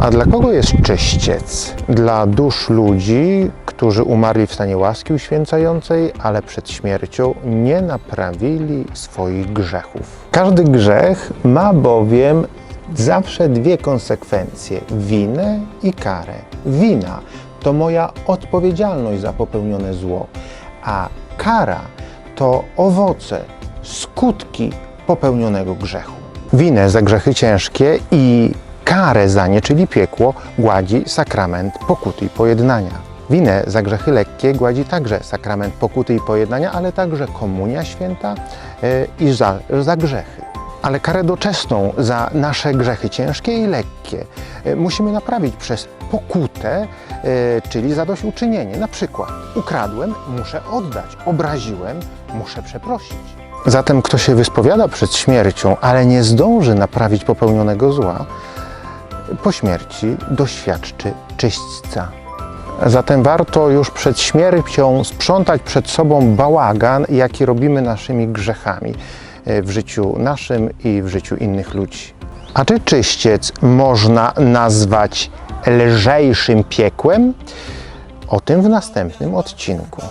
A dla kogo jest czyściec? Dla dusz ludzi, którzy umarli w stanie łaski uświęcającej, ale przed śmiercią nie naprawili swoich grzechów. Każdy grzech ma bowiem zawsze dwie konsekwencje: winę i karę. Wina to moja odpowiedzialność za popełnione zło, a kara to owoce, skutki popełnionego grzechu. Winę za grzechy ciężkie i karę za nie, czyli piekło, gładzi sakrament pokuty i pojednania. Winę za grzechy lekkie gładzi także sakrament pokuty i pojednania, ale także komunia święta e, i za, za grzechy. Ale karę doczesną za nasze grzechy ciężkie i lekkie e, musimy naprawić przez pokutę, e, czyli zadośćuczynienie. Na przykład ukradłem, muszę oddać, obraziłem, muszę przeprosić. Zatem kto się wyspowiada przed śmiercią, ale nie zdąży naprawić popełnionego zła, po śmierci doświadczy czyśćca. Zatem warto już przed śmiercią sprzątać przed sobą bałagan, jaki robimy naszymi grzechami e, w życiu naszym i w życiu innych ludzi. A czy czyściec można nazwać lżejszym piekłem? O tym w następnym odcinku.